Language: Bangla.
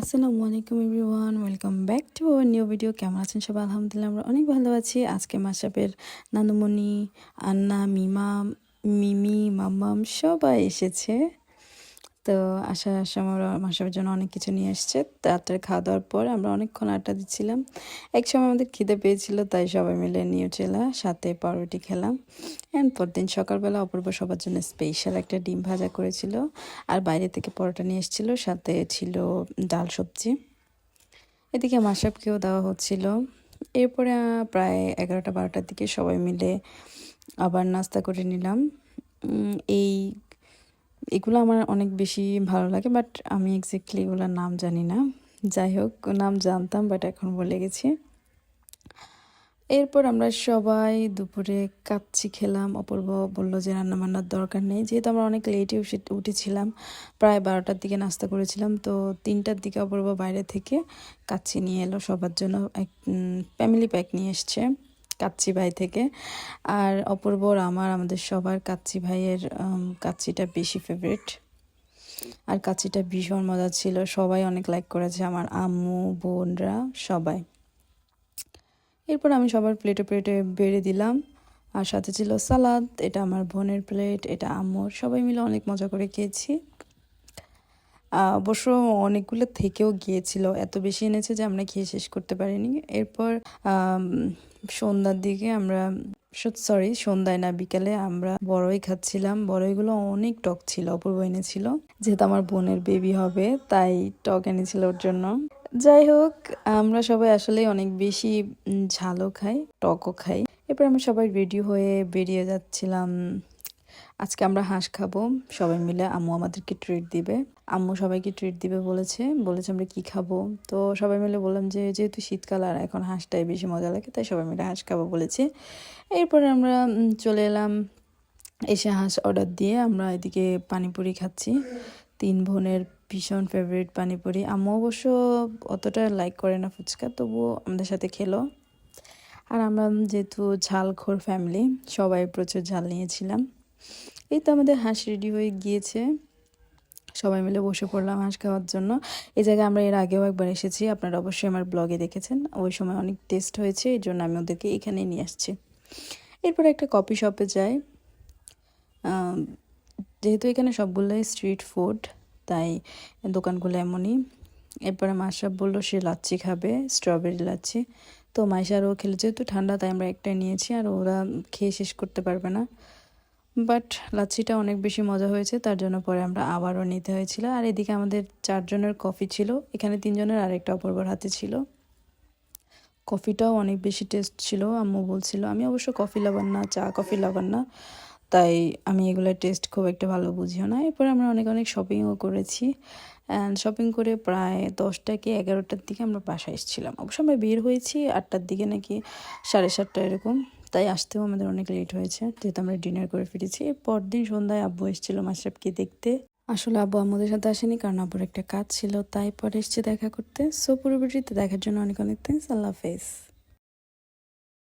আসসালামু আলাইকুম everyone, welcome back to our new video. কেমন আছেন সবাই? আলহামদুলিল্লাহ, আমরা অনেক ভালো আছি। আজকে মাসাপের নানুমণি, আন্না, মিমা, মিমি, মাম্মাম সবাই এসেছে। তো আসার সময় ওরা মাসাপের জন্য অনেক কিছু নিয়ে এসছে তাড়াতাড়ি খাওয়া দাওয়ার পর আমরা অনেকক্ষণ আড্ডা দিচ্ছিলাম। এক সময় আমাদের খিদে পেয়েছিল, তাই সবাই মিলে চেলা সাথে পাউরুটি খেলাম। অ্যান্ড পরদিন সকালবেলা অপূর্ব সবার জন্য স্পেশাল একটা ডিম ভাজা করেছিল। আর বাইরে থেকে পরোটা নিয়ে এসেছিল, সাথে ছিল ডাল সবজি। এদিকে মাসাবকেও দেওয়া হচ্ছিল। এরপরে প্রায় এগারোটা বারোটার দিকে সবাই মিলে আবার নাস্তা করে নিলাম। এই এগুলো আমার অনেক বেশি ভালো লাগে বাট আমি এক্স্যাক্টলি এগুলোর নাম জানি না। যাই হোক, নাম জানতাম বাট এখন বলে গেছি। এরপর আমরা সবাই দুপুরে কাচ্চি খেলাম। অপূর্ব বলল যে রান্না বান্নার দরকার নেই। যেহেতু আমরা অনেক লেটে উঠেছিলাম, প্রায় বারোটার দিকে নাস্তা করেছিলাম, তো তিনটার দিকে অপূর্ব বাইরে থেকে কাচ্চি নিয়ে এলো। সবার জন্য এক ফ্যামিলি প্যাক নিয়ে এসছে। কাচ্চি ভাই থেকে। আর অপূর্বর আমার, আমাদের সবার কাচ্চি ভাইয়ের কাচ্চিটা বেশি ফেভারিট আর কাচ্চিটা ভীষণ মজা ছিল। সবাই অনেক লাইক করেছে আমার আম্মু, বোনরা, সবাই। এরপর আমি সবার প্লেটে প্লেটে বেড়ে দিলাম। আর সাথে ছিল সালাদ, এটা আমার বোনের প্লেট এটা আম্মুর। সবাই মিলে অনেক মজা করে খেয়েছি। অবশ্য অনেকগুলো থেকেও গিয়েছিল। এত বেশি এনেছে যে আমরা খেয়ে শেষ করতে পারিনি। এরপর সন্ধ্যার দিকে আমরা সরি সন্ধ্যায় না, বিকালে আমরা বড়ই খাচ্ছিলাম। বড়ইগুলো অনেক টক ছিল, অপূর্ব এনেছিল। যেহেতু আমার বোনের বেবি হবে, তাই টক এনেছিল ওর জন্য। যাই হোক, আমরা সবাই আসলে অনেক বেশি ঝালও খাই, টকও খাই। এরপর আমরা সবাই রেডি হয়ে বেরিয়ে যাচ্ছিলাম। আজকে আমরা হাঁস খাব। সবাই মিলে আম্মু আমাদেরকে ট্রিট দিবে। আম্মু সবাইকে ট্রিট দিবে বলেছে। বলেছে আমরা কি খাব? তো সবাই মিলে বললাম যে, যেহেতু শীতকাল আর এখন হাঁসটাই বেশি মজা লাগে, তাই সবাই মিলে হাঁস খাব বলেছে। এরপরে আমরা চলে এলাম। এসে হাঁস অর্ডার দিয়ে আমরা এদিকে পানিপুরি খাচ্ছি। তিন বোনের ভীষণ ফেভারিট পানিপুরি। আম্মু অবশ্য অতটা লাইক করে না ফুচকা, তবুও আমাদের সাথে খেলো। আর আমরা যেহেতু ঝালখোর ফ্যামিলি সবাই প্রচুর ঝাল নিয়েছিলাম। এই তো আমাদের হাঁস রেডি হয়ে গিয়েছে। সবাই মিলে বসে পড়লাম হাঁস খাওয়ার জন্য। এই জায়গায় আমরা এর আগেও একবার এসেছি, আপনারা অবশ্যই আমার ব্লগে দেখেছেন। ওই সময় অনেক টেস্ট হয়েছে, এই জন্য আমি ওদেরকে এখানেই নিয়ে আসছি। এরপর একটা কফি শপে যাই। যেহেতু এখানে সবগুলোই স্ট্রিট ফুড তাই দোকানগুলো এমনই। এরপরে মাসাব বলল, সে লাচ্ছি খাবে স্ট্রবেরি লাচ্ছি। তো মাইশারও খেলে, যেহেতু ঠান্ডা, তাই আমরা একটাই নিয়েছি, আর ওরা খেয়ে শেষ করতে পারবে না। বাট লাচ্ছিটা অনেক বেশি মজা হয়েছে, তার জন্য পরে আমরা আবারও নিতে হয়েছিল। আর এদিকে আমাদের চারজনের কফি ছিল, এখানে তিনজনের আরেকটা অপূর্বর হাতে ছিল। কফিটাও অনেক বেশি টেস্ট ছিল, আম্মু বলছিল, আমি অবশ্য কফি লাভার না, চা কফি লাভার না, তাই আমি এগুলোর টেস্ট খুব একটা ভালো বুঝিও না। এরপরে আমরা অনেক অনেক শপিংও করেছি। অ্যান্ড শপিং করে প্রায় দশটা কি এগারোটার দিকে আমরা বাসায় এসেছিলাম। অবশ্য আমরা বের হয়েছি আটটার দিকে নাকি সাড়ে সাতটা এরকম। তাই আসতেও আমাদের অনেক লেট হয়েছে, যেহেতু আমরা ডিনার করে ফিরেছি। পরদিন সন্ধ্যায় আব্বু এসেছিল মাসরাফকে দেখতে। আসলে আব্বু আমাদের সাথে আসেনি কারণ আব্বুর একটা কাজ ছিল, তাই পরে এসছে দেখা করতে। সো পুরোপুরিতে দেখার জন্য অনেক অনেক থ্যাংকস আল্লাহ হাফেজ।